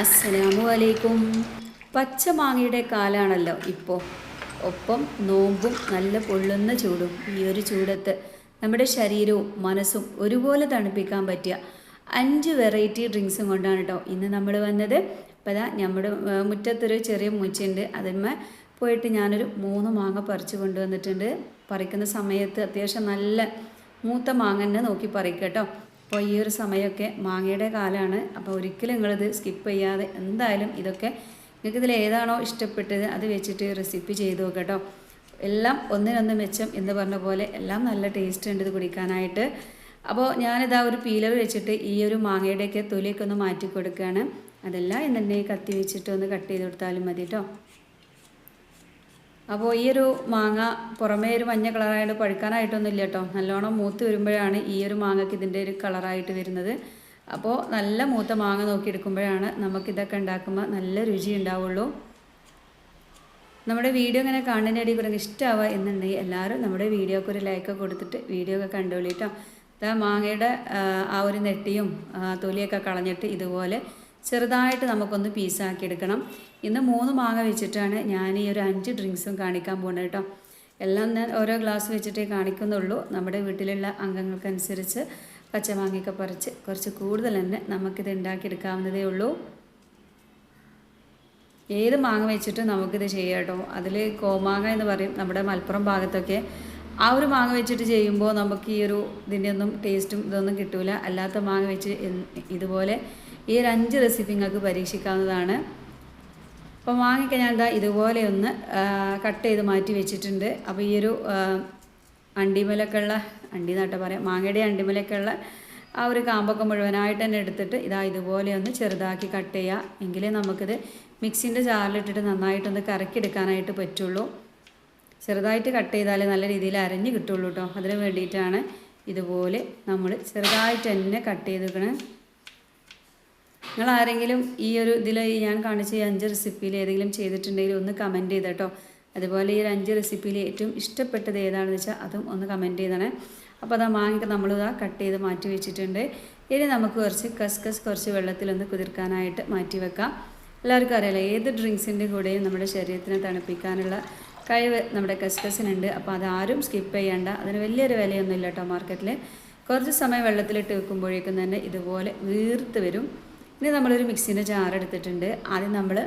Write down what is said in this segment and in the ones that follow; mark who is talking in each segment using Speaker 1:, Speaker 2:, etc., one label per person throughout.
Speaker 1: അസ്സലാമു അലൈക്കും പച്ചമാങ്ങയുടെ കാലാണല്ലോ ഇപ്പോൾ ഒപ്പം നോമ്പും നല്ല പൊള്ളുന്ന ചൂടും. ഈ ഒരു ചൂടത്ത് നമ്മുടെ ശരീരവും മനസ്സും ഒരുപോലെ തണുപ്പിക്കാൻ പറ്റിയ അഞ്ച് വെറൈറ്റി ഡ്രിങ്ക്സും കൊണ്ടാണ് കേട്ടോ ഇന്ന് നമ്മൾ വന്നത്. അപ്പോൾ നമ്മുടെ മുറ്റത്തൊരു ചെറിയ മുച്ചുണ്ട്. അതിന്മേ പോയിട്ട് ഞാനൊരു മൂന്ന് മാങ്ങ പറിച്ച് കൊണ്ടുവന്നിട്ടുണ്ട്. പറിക്കുന്ന സമയത്ത് അത്യാവശ്യം നല്ല മൂത്ത മാങ്ങ തന്നെ നോക്കി പറിക്കട്ടോ കേട്ടോ അപ്പോൾ ഈ ഒരു സമയമൊക്കെ മാങ്ങയുടെ കാലമാണ് അപ്പോൾ ഒരിക്കലും നിങ്ങളിത് സ്കിപ്പ് ചെയ്യാതെ എന്തായാലും ഇതൊക്കെ നിങ്ങൾക്ക് ഇതിൽ ഏതാണോ ഇഷ്ടപ്പെട്ടത് അത് വെച്ചിട്ട് റെസിപ്പി ചെയ്തു നോക്കട്ടോ കേട്ടോ. എല്ലാം ഒന്നിനൊന്ന് മെച്ചം എന്ന് പറഞ്ഞ പോലെ എല്ലാം നല്ല ടേസ്റ്റ് ഉണ്ട് ഇത് കുടിക്കാനായിട്ട്. അപ്പോൾ ഞാനിതാ ഒരു പീലർ വെച്ചിട്ട് ഈ ഒരു മാങ്ങയുടെയൊക്കെ തൊലിയൊക്കെ ഒന്ന് മാറ്റി കൊടുക്കുകയാണ്. അതെല്ലാം എന്നെ കത്തി വെച്ചിട്ട് ഒന്ന് കട്ട് ചെയ്ത് കൊടുത്താലും മതി കേട്ടോ. അപ്പോൾ ഈ ഒരു മാങ്ങ പുറമേ ഒരു മഞ്ഞ കളറായിട്ട് പഴുക്കാനായിട്ടൊന്നും ഇല്ല കേട്ടോ. നല്ലോണം മൂത്ത് വരുമ്പോഴാണ് ഈ ഒരു മാങ്ങയ്ക്ക് ഇതിന്റെ ഒരു കളറായിട്ട് വരുന്നത്. അപ്പോൾ നല്ല മൂത്ത മാങ്ങ നോക്കി എടുക്കുമ്പോഴാണ് നമുക്കിതൊക്കെ ഉണ്ടാക്കുമ്പോൾ നല്ല രുചി ഉണ്ടാവുള്ളൂ. നമ്മുടെ വീഡിയോ ഇങ്ങനെ കാണുന്നതിന്റെ ഇടയിൽ കൂടെ ഇഷ്ടമാവുക എന്നുണ്ടെങ്കിൽ എല്ലാവരും നമ്മുടെ വീഡിയോക്ക് ഒരു ലൈക്ക് കൊടുത്തിട്ട് വീഡിയോ ഒക്കെ കണ്ടോളിട്ടോ മാങ്ങയുടെ ആ, ഒരു നെട്ടിയും തൊലിയൊക്കെ കളഞ്ഞിട്ട് ഇതുപോലെ ചെറുതായിട്ട് നമുക്കൊന്ന് പീസാക്കി എടുക്കണം. ഇന്ന് മൂന്ന് മാങ്ങ വെച്ചിട്ടാണ് ഞാൻ ഈ ഒരു അഞ്ച് ഡ്രിങ്ക്സും കാണിക്കാൻ പോകുന്നത് കേട്ടോ. എല്ലാം ഞാൻ ഓരോ ഗ്ലാസ് വെച്ചിട്ടേ കാണിക്കുന്നുള്ളൂ. നമ്മുടെ വീട്ടിലുള്ള അംഗങ്ങൾക്കനുസരിച്ച് പച്ചമാങ്ങയൊക്കെ പറിച്ച് കുറച്ച് കൂടുതൽ തന്നെ നമുക്കിത് ഉണ്ടാക്കിയെടുക്കാവുന്നതേ ഉള്ളൂ. ഏത് മാങ്ങ വെച്ചിട്ട് നമുക്കിത് ചെയ്യാം കേട്ടോ. അതിൽ കോമാങ്ങ എന്ന് പറയും നമ്മുടെ മലപ്പുറം ഭാഗത്തൊക്കെ. ആ ഒരു മാങ്ങ വെച്ചിട്ട് ചെയ്യുമ്പോൾ നമുക്ക് ഈ ഒരു ഇതിന്റെ ഒന്നും ടേസ്റ്റും ഇതൊന്നും കിട്ടില്ല അല്ലാത്ത മാങ്ങ വെച്ച് ഇതുപോലെ ഈ ഒരു അഞ്ച് റെസിപ്പി നിങ്ങൾക്ക് പരീക്ഷിക്കാവുന്നതാണ്. അപ്പോൾ മാങ്ങയ്ക്ക് ഞാൻ എന്താ ഇതുപോലെ ഒന്ന് കട്ട് ചെയ്ത് മാറ്റി വെച്ചിട്ടുണ്ട്. അപ്പോൾ ഈ ഒരു അണ്ടിമലൊക്കെ ഉള്ള അണ്ടി എന്നാട്ട് പറയാം മാങ്ങയുടെ അണ്ടിമലൊക്കെ ഉള്ള ആ ഒരു കാമ്പൊക്കെ മുഴുവനായിട്ട് തന്നെ എടുത്തിട്ട് ഇതാ ഇതുപോലെ ഒന്ന് ചെറുതാക്കി കട്ട് ചെയ്യുക എങ്കിലേ നമുക്കിത് മിക്സിന്റെ ജാറിലിട്ടിട്ട് നന്നായിട്ടൊന്ന് കറക്കിയെടുക്കാനായിട്ട് പറ്റുള്ളൂ. ചെറുതായിട്ട് കട്ട് ചെയ്താലേ നല്ല രീതിയിൽ അരഞ്ഞ് കിട്ടുള്ളൂ കേട്ടോ അതിന് വേണ്ടിയിട്ടാണ് ഇതുപോലെ നമ്മൾ ചെറുതായിട്ട് തന്നെ കട്ട് ചെയ്തിരിക്കണേ. നിങ്ങൾ ആരെങ്കിലും ഈ ഒരു ഇതിൽ ഞാൻ കാണിച്ച ഈ അഞ്ച് റെസിപ്പിയിൽ ഏതെങ്കിലും ചെയ്തിട്ടുണ്ടെങ്കിൽ ഒന്ന് കമന്റ് ചെയ്ത് കേട്ടോ അതുപോലെ ഈ ഒരു അഞ്ച് റെസിപ്പിയിൽ ഏറ്റവും ഇഷ്ടപ്പെട്ടത് ഏതാണെന്ന് വെച്ചാൽ അതും ഒന്ന് കമന്റ് ചെയ്തണേ. അപ്പോൾ അതാ നമ്മൾ നമ്മളിതാ കട്ട് ചെയ്ത് മാറ്റി വെച്ചിട്ടുണ്ട്. ഇനി നമുക്ക് കുറച്ച് കസ്കസ് കുറച്ച് വെള്ളത്തിൽ ഒന്ന് കുതിർക്കാനായിട്ട് മാറ്റി വെക്കാം. എല്ലാവർക്കും അറിയാലോ ഏത് ഡ്രിങ്ക്സിന്റെ കൂടെയും നമ്മുടെ ശരീരത്തിനെ തണുപ്പിക്കാനുള്ള കഴിവ് നമ്മുടെ കസ്കസിനുണ്ട്. അപ്പോൾ അതാരും സ്കിപ്പ് ചെയ്യേണ്ട. അതിന് വലിയൊരു വിലയൊന്നുമില്ല കേട്ടോ മാർക്കറ്റിൽ കുറച്ച് സമയം വെള്ളത്തിലിട്ട് വെക്കുമ്പോഴേക്കും തന്നെ ഇതുപോലെ വീർത്ത് വരും. ഇനി നമ്മളൊരു മിക്സിന്റെ ജാർ എടുത്തിട്ടുണ്ട്. ആദ്യം നമ്മൾ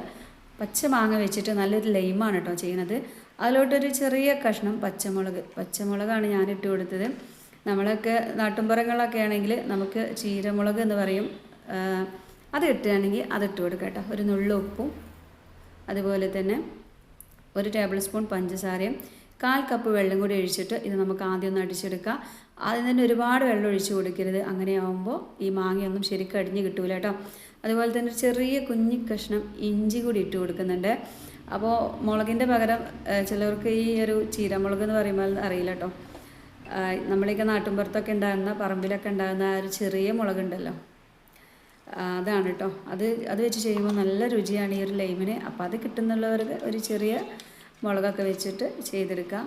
Speaker 1: പച്ച മാങ്ങ വെച്ചിട്ട് നല്ലൊരു ലൈമാണ് കേട്ടോ ചെയ്യുന്നത്. അതിലോട്ടൊരു ചെറിയ കഷ്ണം പച്ചമുളക് പച്ചമുളകാണ് ഞാൻ ഇട്ട് കൊടുത്തത്. നമ്മളൊക്കെ നാട്ടുമ്പുറങ്ങളൊക്കെ ആണെങ്കിൽ നമുക്ക് ചീരമുളക് എന്ന് പറയും. അത് കിട്ടുകയാണെങ്കിൽ അത് ഇട്ട് കൊടുക്കാം കേട്ടോ. ഒരു നുള്ളു ഉപ്പും അതുപോലെ തന്നെ ഒരു ടേബിൾ സ്പൂൺ പഞ്ചസാരയും കാൽ കപ്പ് വെള്ളം കൂടി ഒഴിച്ചിട്ട് ഇത് നമുക്ക് ആദ്യം ഒന്ന് അടിച്ചെടുക്കാം. ആദ്യം തന്നെ ഒരുപാട് വെള്ളം ഒഴിച്ച് കൊടുക്കരുത്. അങ്ങനെ അങ്ങനെയാവുമ്പോൾ ഈ മാങ്ങയൊന്നും ശരിക്കും അടിഞ്ഞ് കിട്ടൂല കേട്ടോ. അതുപോലെ തന്നെ ചെറിയ കുഞ്ഞി കഷ്ണം ഇഞ്ചി കൂടി ഇട്ട് കൊടുക്കുന്നുണ്ട്. അപ്പോൾ മുളകിന്റെ പകരം ചിലവർക്ക് ഈ ഒരു ചീരമുളക് എന്ന് പറയുമ്പോൾ അറിയില്ല കേട്ടോ. നമ്മളെയൊക്കെ നാട്ടിൻപുറത്തൊക്കെ ഉണ്ടാകുന്ന പറമ്പിലൊക്കെ ഉണ്ടാകുന്ന ആ ഒരു ചെറിയ മുളകുണ്ടല്ലോ. അതാണ് കേട്ടോ. അത് അത് വെച്ച് ചെയ്യുമ്പോൾ നല്ല രുചിയാണ് ഈ ഒരു ലൈമിന്. അപ്പോൾ അത് കിട്ടുന്നുള്ളവർക്ക് ഒരു ചെറിയ മുളകൊക്കെ വെച്ചിട്ട് ചെയ്തെടുക്കാം.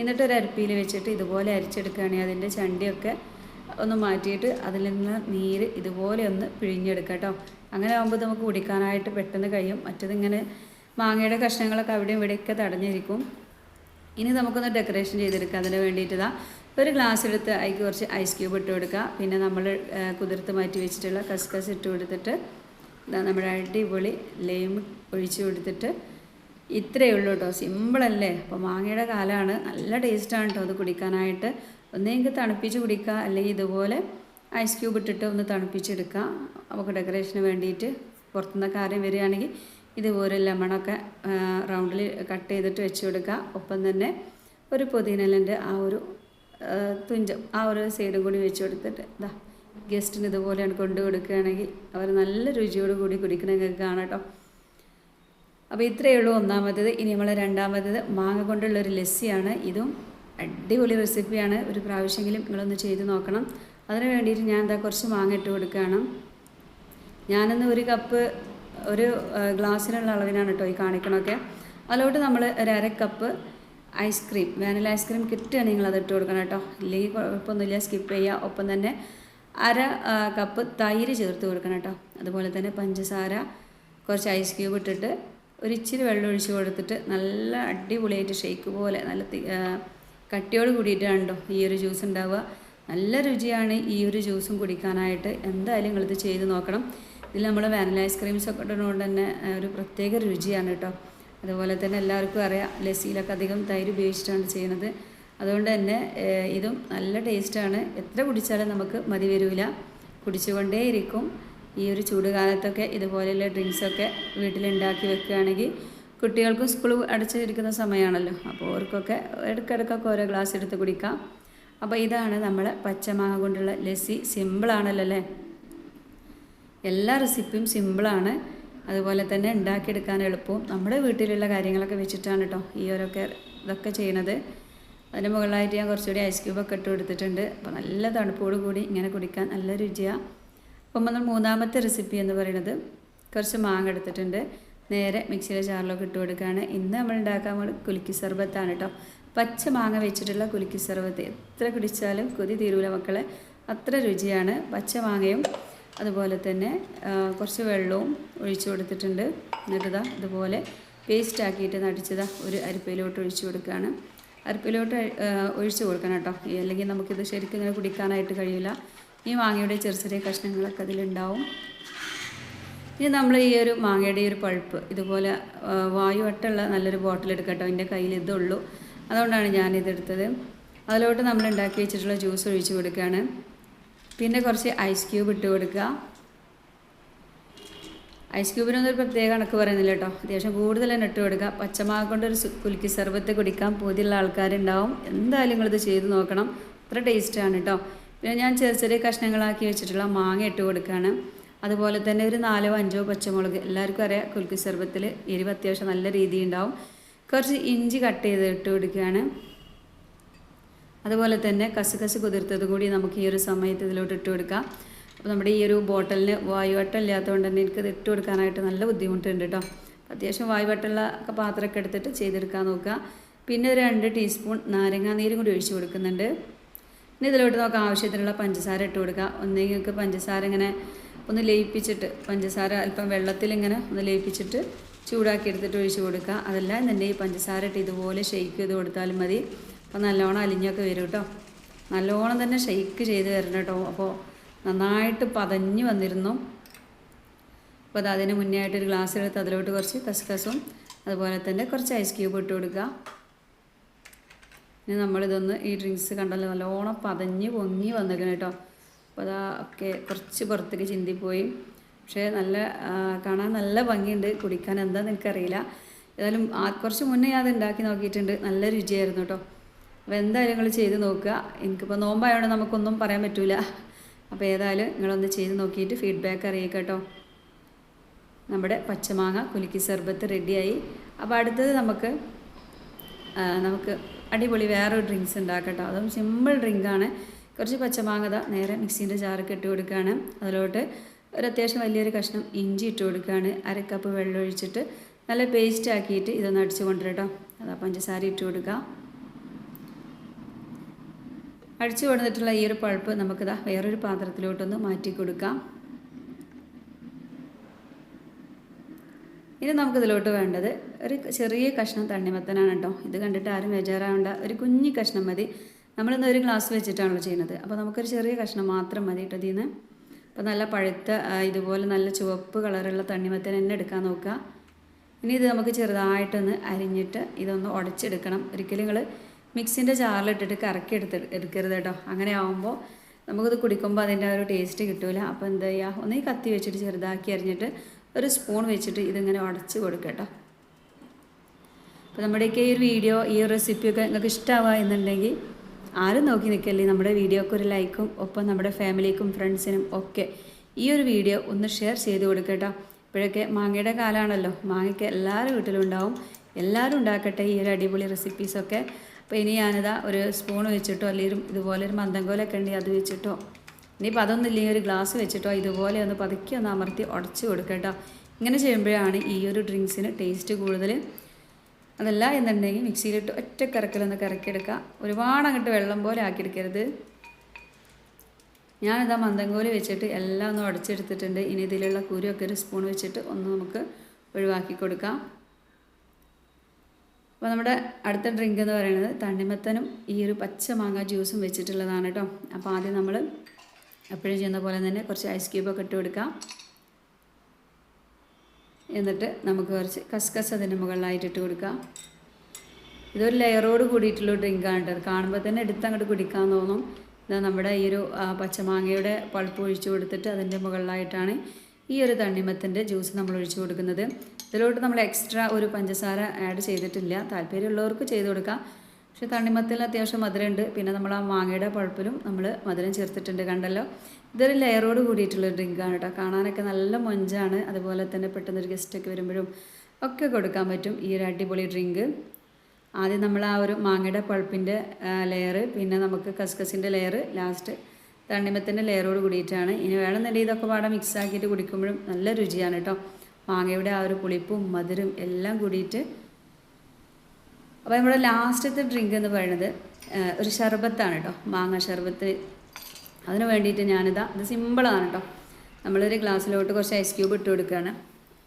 Speaker 1: എന്നിട്ട് ഒരു അരിപ്പിയിൽ വെച്ചിട്ട് ഇതുപോലെ അരിച്ചെടുക്കുകയാണെങ്കിൽ അതിന്റെ ചണ്ടിയൊക്കെ ഒന്ന് മാറ്റിയിട്ട് അതിൽ നിന്ന് നീര് ഇതുപോലെ ഒന്ന് പിഴിഞ്ഞെടുക്കാം കേട്ടോ. അങ്ങനെ ആകുമ്പോൾ നമുക്ക് കുടിക്കാനായിട്ട് പെട്ടെന്ന് കഴിയും. മറ്റതിങ്ങനെ മാങ്ങയുടെ കഷ്ണങ്ങളൊക്കെ അവിടെയും ഇവിടെയൊക്കെ തടഞ്ഞിരിക്കും. ഇനി നമുക്കൊന്ന് ഡെക്കറേഷൻ ചെയ്തെടുക്കാം. അതിന് വേണ്ടിയിട്ട് ഇതാ ഒരു ഗ്ലാസ് എടുത്ത് അതിക്ക് കുറച്ച് ഐസ് ക്യൂബ് ഇട്ട് കൊടുക്കുക. പിന്നെ നമ്മൾ കുതിർത്ത് മാറ്റി വെച്ചിട്ടുള്ള കസ്കസ് ഇട്ട് കൊടുത്തിട്ട് നമ്മുടെ അടിപൊളി ലൈം ഒഴിച്ചു കൊടുത്തിട്ട് ഇത്രയേ ഉള്ളൂ കേട്ടോ. സിമ്പിളല്ലേ അപ്പോൾ മാങ്ങയുടെ കാലമാണ് നല്ല ടേസ്റ്റാണ് കേട്ടോ അത് കുടിക്കാനായിട്ട്. ഒന്നെങ്കിൽ തണുപ്പിച്ച് കുടിക്കുക അല്ലെങ്കിൽ ഇതുപോലെ ഐസ് ക്യൂബ് ഇട്ടിട്ട് ഒന്ന് തണുപ്പിച്ചെടുക്കുക നമുക്ക് ഡെക്കറേഷന് വേണ്ടിയിട്ട് പുറത്തുനിന്നൊക്കെ ആരെയും വരികയാണെങ്കിൽ ഇതുപോലെ ലെമണൊക്കെ റൗണ്ടിൽ കട്ട് ചെയ്തിട്ട് വെച്ച് കൊടുക്കുക ഒപ്പം തന്നെ ഒരു പുതിനലിന്റെ ആ ഒരു തുഞ്ചം ആ ഒരു സൈഡും കൂടി വെച്ച് കൊടുത്തിട്ട് ഇതാ ഗസ്റ്റിന് ഇതുപോലെയാണ് കൊണ്ടു കൊടുക്കുകയാണെങ്കിൽ അവർ നല്ല രുചിയോട് കൂടി കുടിക്കണമെങ്കിൽ കാണാം കേട്ടോ. അപ്പോൾ ഇത്രയേ ഉള്ളൂ ഒന്നാമത്തത്. ഇനി നമ്മൾ രണ്ടാമത്തത് മാങ്ങ കൊണ്ടുള്ളൊരു ലസ്സിയാണ്. ഇതും അടിപൊളി റെസിപ്പിയാണ്. ഒരു പ്രാവശ്യമെങ്കിലും നിങ്ങളൊന്ന് ചെയ്ത് നോക്കണം. അതിന് വേണ്ടിയിട്ട് ഞാൻ എന്താ കുറച്ച് മാങ്ങ ഇട്ട് കൊടുക്കുകയാണ്. ഞാനിന്ന് ഒരു കപ്പ് ഒരു ഗ്ലാസ്സിനുള്ള അളവിനാണ് കേട്ടോ ഈ കാണിക്കണമൊക്കെ അതിലോട്ട് നമ്മൾ ഒരു അര കപ്പ് ഐസ്ക്രീം വാനില ഐസ്ക്രീം കിട്ടുകയാണെങ്കിൽ നിങ്ങൾ അത് ഇട്ട് കൊടുക്കണം കേട്ടോ. ഇല്ലെങ്കിൽ കുഴപ്പമൊന്നുമില്ല സ്കിപ്പ് ചെയ്യുക. ഒപ്പം തന്നെ അര കപ്പ് തൈര് ചേർത്ത് കൊടുക്കണം കേട്ടോ. അതുപോലെ തന്നെ പഞ്ചസാര കുറച്ച് ഐസ് ക്യൂബ് ഇട്ടിട്ട് ഒരു ഇച്ചിരി വെള്ളം ഒഴിച്ച് കൊടുത്തിട്ട് നല്ല അടിപൊളിയായിട്ട് ഷേക്ക് പോലെ നല്ല കട്ടിയോട് കൂടിയിട്ടാണ് കേട്ടോ ഈ ഒരു ജ്യൂസ് ഉണ്ടാവുക. നല്ല രുചിയാണ് ഈ ഒരു ജ്യൂസും കുടിക്കാനായിട്ട്. എന്തായാലും നിങ്ങളിത് ചെയ്ത് നോക്കണം. ഇതിൽ നമ്മൾ വാനില ഐസ്ക്രീംസ് ഒക്കെ ഇടുന്നതുകൊണ്ട് തന്നെ ഒരു പ്രത്യേക രുചിയാണ് കേട്ടോ. അതുപോലെ തന്നെ എല്ലാവർക്കും അറിയാം ലസ്സിയിലൊക്കെ അധികം തൈര് ഉപയോഗിച്ചിട്ടാണ് ചെയ്യുന്നത്. അതുകൊണ്ട് തന്നെ ഇതും നല്ല ടേസ്റ്റാണ് എത്ര കുടിച്ചാലും നമുക്ക് മതി വരില്ല കുടിച്ചുകൊണ്ടേയിരിക്കും. ഈ ഒരു ചൂടുകാലത്തൊക്കെ ഇതുപോലെയുള്ള ഡ്രിങ്ക്സൊക്കെ വീട്ടിലുണ്ടാക്കി വെക്കുകയാണെങ്കിൽ കുട്ടികൾക്കും സ്കൂൾ അടച്ചിരിക്കുന്ന സമയമാണല്ലോ. അപ്പോൾ അവർക്കൊക്കെ ഇടയ്ക്കിടയ്ക്കൊക്കെ ഓരോ ഗ്ലാസ് എടുത്ത് കുടിക്കാം. അപ്പോൾ ഇതാണ് നമ്മൾ പച്ചമാങ്ങ കൊണ്ടുള്ള ലസ്സി. സിമ്പിളാണല്ലോ അല്ലേ? എല്ലാ റെസിപ്പിയും സിമ്പിളാണ് അതുപോലെ തന്നെ ഉണ്ടാക്കിയെടുക്കാൻ എളുപ്പവും. നമ്മുടെ വീട്ടിലുള്ള കാര്യങ്ങളൊക്കെ വെച്ചിട്ടാണ് കേട്ടോ ഈ ഓരോക്കെ ഇതൊക്കെ ചെയ്യണത് അതിന് മുകളിലായിട്ട് ഞാൻ കുറച്ചുകൂടി ഐസ് ക്യൂബൊക്കെ ഇട്ട് കൊടുത്തിട്ടുണ്ട്. അപ്പോൾ നല്ല തണുപ്പോട് കൂടി ഇങ്ങനെ കുടിക്കാൻ നല്ല രുചിയാണ് അപ്പം നമ്മൾ മൂന്നാമത്തെ റെസിപ്പി എന്ന് പറയുന്നത് കുറച്ച് മാങ്ങ എടുത്തിട്ടുണ്ട്. നേരെ മിക്സിയിലെ ജാറിലൊക്കെ ഇട്ട് കൊടുക്കുകയാണ്. ഇന്ന് നമ്മൾ ഉണ്ടാക്കാൻ പോകുന്നത് കുലുക്കി സർബത്താണ് കേട്ടോ. പച്ച മാങ്ങ വെച്ചിട്ടുള്ള കുലുക്കി സർബത്ത്. എത്ര കുടിച്ചാലും കൊതി തീരൂല മക്കളെ. അത്ര രുചിയാണ്. പച്ച മാങ്ങയും അതുപോലെ തന്നെ കുറച്ച് വെള്ളവും ഒഴിച്ചു കൊടുത്തിട്ടുണ്ട്. എന്നിട്ടതാ ഇതുപോലെ പേസ്റ്റ് ആക്കിയിട്ട് നടിച്ചതാ ഒരു അരിപ്പയിലോട്ട് ഒഴിച്ചു കൊടുക്കുകയാണ്. അരിപ്പയിലോട്ട് ഒഴിച്ച് കൊടുക്കണം കേട്ടോ. അല്ലെങ്കിൽ നമുക്കിത് ശരിക്കും ഇങ്ങനെ കുടിക്കാനായിട്ട് കഴിയില്ല ഈ മാങ്ങയുടെ ചെറിയ ചെറിയ കഷ്ണങ്ങളൊക്കെ അതിലുണ്ടാവും. ഇനി നമ്മൾ ഈ ഒരു മാങ്ങയുടെ ഈ ഒരു പഴുപ്പ് ഇതുപോലെ വായു വട്ടുള്ള നല്ലൊരു ബോട്ടിൽ എടുക്കട്ടോ എന്റെ കയ്യിൽ ഇതുള്ളൂ. അതുകൊണ്ടാണ് ഞാനിതെടുത്തത് അതിലോട്ട് നമ്മൾ ഉണ്ടാക്കി വെച്ചിട്ടുള്ള ജ്യൂസ് ഒഴിച്ച് കൊടുക്കുകയാണ്. പിന്നെ കുറച്ച് ഐസ് ക്യൂബ് ഇട്ട് കൊടുക്കുക. ഐസ് ക്യൂബിനൊന്നും ഒരു പ്രത്യേക കണക്ക് പറയുന്നില്ല കേട്ടോ. അത്യാവശ്യം കൂടുതൽ തന്നെ ഇട്ട് കൊടുക്കുക. പച്ചമാങ്ങ കൊണ്ട് ഒരു കുലുക്കി സർബത്ത് കുടിക്കാൻ പൂതിയുള്ള ആൾക്കാരുണ്ടാവും. എന്തായാലും നിങ്ങളിത് ചെയ്ത് നോക്കണം. അത്ര ടേസ്റ്റാണ് കേട്ടോ. പിന്നെ ഞാൻ ചെറിയ ചെറിയ കഷ്ണങ്ങളാക്കി വെച്ചിട്ടുള്ള മാങ്ങ ഇട്ട് കൊടുക്കുകയാണ്. അതുപോലെ തന്നെ ഒരു നാലോ അഞ്ചോ പച്ചമുളക് എല്ലാവർക്കും അറിയാം കുൽക്കി സർബത്തിൽ എരിവ് അത്യാവശ്യം നല്ല രീതിയിൽ ഉണ്ടാവും കുറച്ച് ഇഞ്ചി കട്ട് ചെയ്ത് ഇട്ട് കൊടുക്കുകയാണ്. അതുപോലെ തന്നെ കസുകസ് കുതിർത്തത് കൂടി നമുക്ക് ഈ ഒരു സമയത്ത് ഇതിലോട്ട് ഇട്ട് കൊടുക്കാം. അപ്പോൾ നമ്മുടെ ഈ ഒരു ബോട്ടലിന് വായുവട്ടം ഇല്ലാത്തതുകൊണ്ട് തന്നെ എനിക്കത് ഇട്ട് കൊടുക്കാനായിട്ട് നല്ല ബുദ്ധിമുട്ടുണ്ട് കേട്ടോ അത്യാവശ്യം വായുവട്ടമുള്ള പാത്രമൊക്കെ എടുത്തിട്ട് ചെയ്തെടുക്കാൻ നോക്കുക. പിന്നെ ഒരു രണ്ട് ടീസ്പൂൺ നാരങ്ങാ നീരും കൂടി ഒഴിച്ച് കൊടുക്കുന്നുണ്ട്. ഇനി ഇതിലോട്ട് നമുക്ക് ആവശ്യത്തിനുള്ള പഞ്ചസാര ഇട്ട് കൊടുക്കുക. ഒന്നെങ്കിൽ പഞ്ചസാര ഇങ്ങനെ ഒന്ന് ലയിപ്പിച്ചിട്ട് പഞ്ചസാര അല്പം വെള്ളത്തിൽ ഇങ്ങനെ ഒന്ന് ലയിപ്പിച്ചിട്ട് ചൂടാക്കി എടുത്തിട്ട് ഒഴിച്ച് കൊടുക്കുക. അതല്ല എന്നുണ്ടെങ്കിൽ പഞ്ചസാര ഇട്ട് ഇതുപോലെ ഷെയ്ക്ക് ചെയ്ത് കൊടുത്താലും മതി. അപ്പോൾ നല്ലോണം അലിഞ്ഞൊക്കെ വരും കേട്ടോ. നല്ലോണം തന്നെ ഷെയ്ക്ക് ചെയ്ത് വരണം കേട്ടോ. അപ്പോൾ നന്നായിട്ട് പതഞ്ഞ് വന്നിരുന്നു. അപ്പോൾ അത് അതിന് മുന്നേ ആയിട്ട് ഒരു ഗ്ലാസ് എടുത്ത് അതിലോട്ട് കുറച്ച് കസ്കസും അതുപോലെ തന്നെ കുറച്ച് ഐസ് ക്യൂബ് ഇട്ട് കൊടുക്കുക. ഇനി നമ്മളിതൊന്ന് ഈ ഡ്രിങ്ക്സ് കണ്ടല്ലോ നല്ലോണം പതഞ്ഞ് പൊങ്ങി വന്നേക്കണം കേട്ടോ. അപ്പോൾ അതാ ഒക്കെ കുറച്ച് പുറത്തേക്ക് ചിന്തിപ്പോയി. പക്ഷേ നല്ല കാണാൻ നല്ല ഭംഗിയുണ്ട്. കുടിക്കാൻ എന്താണെന്ന് എനിക്കറിയില്ല ഏതായാലും ആ കുറച്ച് മുന്നേ ഞാൻ അത് ഉണ്ടാക്കി നോക്കിയിട്ടുണ്ട്. നല്ല രുചിയായിരുന്നു കേട്ടോ. അപ്പോൾ എന്തായാലും നിങ്ങൾ ചെയ്ത് നോക്കുക. എനിക്കിപ്പോൾ നോമ്പായതുകൊണ്ട് നമുക്കൊന്നും പറയാൻ പറ്റില്ല അപ്പോൾ ഏതായാലും നിങ്ങളൊന്ന് ചെയ്ത് നോക്കിയിട്ട് ഫീഡ്ബാക്ക് അറിയിക്കുക കേട്ടോ. നമ്മുടെ പച്ചമാങ്ങ കുലുക്കി സർബത്ത് റെഡിയായി അപ്പോൾ അടുത്തത് നമുക്ക് നമുക്ക് അടിപൊളി വേറെ ഒരു ഡ്രിങ്ക്സ് ഉണ്ടാക്കട്ടോ. അതും സിമ്പിൾ ഡ്രിങ്കാണ് കുറച്ച് പച്ചമാങ്ങത നേരെ മിക്സീന്റെ ജാറൊക്കെ ഇട്ട് കൊടുക്കുകയാണ് അതിലോട്ട് ഒരു അത്യാവശ്യം വലിയൊരു കഷ്ണം ഇഞ്ചി ഇട്ട് കൊടുക്കുകയാണ് അര കപ്പ് വെള്ളം ഒഴിച്ചിട്ട് നല്ല പേസ്റ്റ് ആക്കിയിട്ട് ഇതൊന്ന് അടിച്ച് കൊണ്ടുവരട്ടോ. അതാ പഞ്ചസാര ഇട്ട് കൊടുക്കുക അടിച്ചു കൊടുത്തിട്ടുള്ള ഈ ഒരു പഴുപ്പ് നമുക്കിതാ വേറൊരു പാത്രത്തിലോട്ടൊന്ന് മാറ്റി കൊടുക്കാം. ഇനി നമുക്ക് നമുക്കിതിലോട്ട് വേണ്ടത് ഒരു ചെറിയ കഷ്ണം തണ്ണിമത്തനാണ് കേട്ടോ. ഇത് കണ്ടിട്ട് ആരും ബേജാറാവേണ്ട. ഒരു കുഞ്ഞി കഷ്ണം മതി. നമ്മളിന്ന് ഒരു ഗ്ലാസ് വെച്ചിട്ടാണല്ലോ ചെയ്യുന്നത്. അപ്പോൾ നമുക്കൊരു ചെറിയ കഷ്ണം മാത്രം മതി കേട്ടോ ഇതിൽ അപ്പോൾ നല്ല പഴുത്ത ഇതുപോലെ നല്ല ചുവപ്പ് കളറുള്ള തണ്ണിമത്തൻ തന്നെ എടുക്കാൻ നോക്കുക. ഇനി ഇത് നമുക്ക് ചെറുതായിട്ടൊന്ന് അരിഞ്ഞിട്ട് ഇതൊന്ന് ഉടച്ചെടുക്കണം. ഒരിക്കലും നിങ്ങൾ മിക്സിന്റെ ജാറിലിട്ടിട്ട് കറക്കി എടുത്ത് എടുക്കരുത് കേട്ടോ. അങ്ങനെ ആകുമ്പോൾ നമുക്കിത് കുടിക്കുമ്പോൾ അതിന്റെ ഒരു ടേസ്റ്റ് കിട്ടില്ല അപ്പോൾ എന്താ ചെയ്യുക? ഒന്ന് കത്തി വെച്ചിട്ട് ചെറുതാക്കി അരിഞ്ഞിട്ട് ഒരു സ്പൂൺ വെച്ചിട്ട് ഇതിങ്ങനെ ഉടച്ച് കൊടുക്കുക കേട്ടോ അപ്പോൾ നമ്മുടെയൊക്കെ ഈ ഒരു വീഡിയോ ഈ ഒരു റെസിപ്പിയൊക്കെ നിങ്ങൾക്ക് ഇഷ്ടമാവുക എന്നുണ്ടെങ്കിൽ ആരും നോക്കി നിൽക്കല്ലേ. നമ്മുടെ വീഡിയോക്ക് ഒരു ലൈക്കും ഒപ്പം നമ്മുടെ ഫാമിലിക്കും ഫ്രണ്ട്സിനും ഒക്കെ ഈ ഒരു വീഡിയോ ഒന്ന് ഷെയർ ചെയ്ത് കൊടുക്കട്ടോ. ഇപ്പോഴൊക്കെ മാങ്ങയുടെ കാലമാണല്ലോ മാങ്ങയ്ക്ക് എല്ലാവരും വീട്ടിലും ഉണ്ടാവും. എല്ലാവരും ഉണ്ടാക്കട്ടെ ഈ ഒരു അടിപൊളി റെസിപ്പീസൊക്കെ അപ്പോൾ ഇനി ഞാനിതാ ഒരു സ്പൂൺ വെച്ചിട്ടോ അല്ലെങ്കിൽ ഇതുപോലെ ഒരു മന്ദങ്കോലൊക്കെ ഉണ്ടെങ്കിൽ അത് വെച്ചിട്ടോ ഇനിയിപ്പോൾ അതൊന്നും ഇല്ലെങ്കിൽ ഒരു ഗ്ലാസ് വെച്ചിട്ടോ ഇതുപോലെ ഒന്ന് പതുക്കി ഒന്ന് അമർത്തി ഉടച്ച് കൊടുക്കട്ടോ ഇങ്ങനെ ചെയ്യുമ്പോഴാണ് ഈ ഒരു ഡ്രിങ്ക്സിന് ടേസ്റ്റ് കൂടുതൽ. അതല്ല എന്നുണ്ടെങ്കിൽ മിക്സിയിലിട്ട് ഒറ്റ കറക്കലൊന്ന് കറക്കിയെടുക്കുക. ഒരുപാട് അങ്ങോട്ട് വെള്ളം പോലെ ആക്കിയെടുക്കരുത്. ഞാനിതാ മന്ദങ്കോൽ വെച്ചിട്ട് എല്ലാം ഒന്ന് ഉടച്ചെടുത്തിട്ടുണ്ട്. ഇനി ഇതിലുള്ള കുരുവൊക്കെ ഒരു സ്പൂൺ വെച്ചിട്ട് ഒന്ന് നമുക്ക് ഒഴിവാക്കി കൊടുക്കാം. അപ്പോൾ നമ്മുടെ അടുത്ത ഡ്രിങ്ക് എന്ന് പറയുന്നത് തണ്ണിമത്തനും ഈ ഒരു പച്ച മാങ്ങ ജ്യൂസും വെച്ചിട്ടുള്ളതാണ് കേട്ടോ. അപ്പോൾ ആദ്യം നമ്മൾ എപ്പോഴും ചെയ്യുന്ന പോലെ തന്നെ കുറച്ച് ഐസ് ക്യൂബൊക്കെ ഇട്ട് കൊടുക്കാം. എന്നിട്ട് നമുക്ക് കുറച്ച് കസ്കസ് അതിന്റെ മുകളിലായിട്ട് ഇട്ട് കൊടുക്കാം. ഇതൊരു ലെയറോട് കൂടിയിട്ടുള്ള ഡ്രിങ്കാണ് കേട്ടോ. കാണുമ്പോൾ തന്നെ എടുത്തങ്ങോട്ട് കുടിക്കാൻ തോന്നും. ഇതാ നമ്മുടെ ഈ ഒരു പച്ചമാങ്ങയുടെ പൾപ്പ് ഒഴിച്ചു കൊടുത്തിട്ട് അതിന്റെ മുകളിലായിട്ടാണ് ഈ ഒരു തണ്ണിമത്തിന്റെ ജ്യൂസ് നമ്മൾ ഒഴിച്ചു കൊടുക്കുന്നത്. ഇതിലോട്ട് നമ്മൾ എക്സ്ട്രാ ഒരു പഞ്ചസാര ആഡ് ചെയ്തിട്ടില്ല. താല്പര്യമുള്ളവർക്ക് ചെയ്ത് കൊടുക്കാം. പക്ഷേ തണ്ണിമത്തിൽ അത്യാവശ്യം മധുരമുണ്ട്. പിന്നെ നമ്മൾ ആ മാങ്ങയുടെ പഴുപ്പിലും നമ്മൾ മധുരം ചേർത്തിട്ടുണ്ട് കണ്ടല്ലോ? ഇതൊരു ലെയറോട് കൂടിയിട്ടുള്ള ഡ്രിങ്കാണ് കേട്ടോ. കാണാനൊക്കെ നല്ല മൊഞ്ചാണ്. അതുപോലെ തന്നെ പെട്ടെന്ന് പെട്ടെന്നൊരു ഗസ്റ്റൊക്കെ വരുമ്പോഴും ഒക്കെ കൊടുക്കാൻ പറ്റും ഈ ഒരു അടിപൊളി ഡ്രിങ്ക് ആദ്യം നമ്മൾ ആ ഒരു മാങ്ങയുടെ പഴുപ്പിന്റെ ലെയർ പിന്നെ നമുക്ക് കസ്കസിന്റെ ലെയർ ലാസ്റ്റ് തണ്ണിമത്തിന്റെ ലെയറോട് കൂടിയിട്ടാണ്. ഇനി വേണമെന്നുണ്ടെങ്കിൽ ഇതൊക്കെ പാടെ മിക്സ് ആക്കിയിട്ട് കുടിക്കുമ്പോഴും നല്ല രുചിയാണ് കേട്ടോ. മാങ്ങയുടെ ആ ഒരു പുളിപ്പും മധുരം എല്ലാം കൂടിയിട്ട് അപ്പോൾ നമ്മുടെ ലാസ്റ്റത്തെ ഡ്രിങ്ക് എന്ന് പറയുന്നത് ഒരു ഷർബത്താണ് കേട്ടോ മാങ്ങ ഷർബത്ത് അതിന് വേണ്ടിയിട്ട് ഞാനിതാ ഇത് സിമ്പിളാണ് കേട്ടോ നമ്മളൊരു ഗ്ലാസ്സിലോട്ട് കുറച്ച് ഐസ് ക്യൂബ് ഇട്ട് കൊടുക്കുകയാണ്.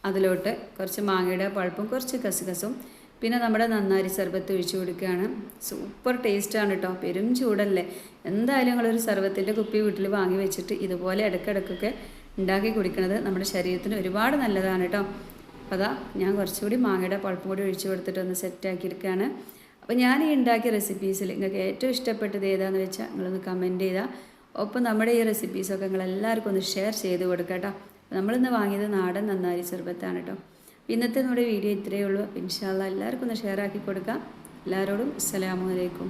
Speaker 1: അതിലോട്ട് കുറച്ച് മാങ്ങയുടെ പഴുപ്പും കുറച്ച് കസുകസും. പിന്നെ നമ്മുടെ നന്നാരി സർബത്ത് ഒഴിച്ചു കൊടുക്കുകയാണ്. സൂപ്പർ ടേസ്റ്റാണ് കേട്ടോ പെരും ചൂടല്ലേ. എന്തായാലും നിങ്ങളൊരു സർബത്തിന്റെ കുപ്പി വീട്ടിൽ വാങ്ങി വെച്ചിട്ട് ഇതുപോലെ ഇടയ്ക്കിടയ്ക്കൊക്കെ ഉണ്ടാക്കി കുടിക്കുന്നത് നമ്മുടെ ശരീരത്തിന് ഒരുപാട് നല്ലതാണ് കേട്ടോ അപ്പോൾ അതാ ഞാൻ കുറച്ചുകൂടി മാങ്ങയുടെ പൾപ്പും കൂടി ഒഴിച്ചു കൊടുത്തിട്ട് ഒന്ന് സെറ്റാക്കിയെടുക്കുകയാണ്. അപ്പോൾ ഞാൻ ഈ ഉണ്ടാക്കിയ റെസിപ്പീസിൽ നിങ്ങൾക്ക് ഏറ്റവും ഇഷ്ടപ്പെട്ടത് ഏതാണെന്ന് വെച്ചാൽ നിങ്ങളൊന്ന് കമന്റ് ചെയ്താൽ ഒപ്പം നമ്മുടെ ഈ റെസിപ്പീസൊക്കെ നിങ്ങൾ എല്ലാവർക്കും ഒന്ന് ഷെയർ ചെയ്ത് കൊടുക്കുക നമ്മളിന്ന് വാങ്ങിയത് നാടൻ നന്നാരി ചെറുപ്പത്താണ് കേട്ടോ. ഇന്നത്തെ നമ്മുടെ വീഡിയോ ഇത്രയേ ഉള്ളൂ. ഇൻഷാല്ല എല്ലാവർക്കും ഒന്ന് ഷെയർ ആക്കി കൊടുക്കാം. എല്ലാവരോടും അസ്സലാമു അലൈക്കും.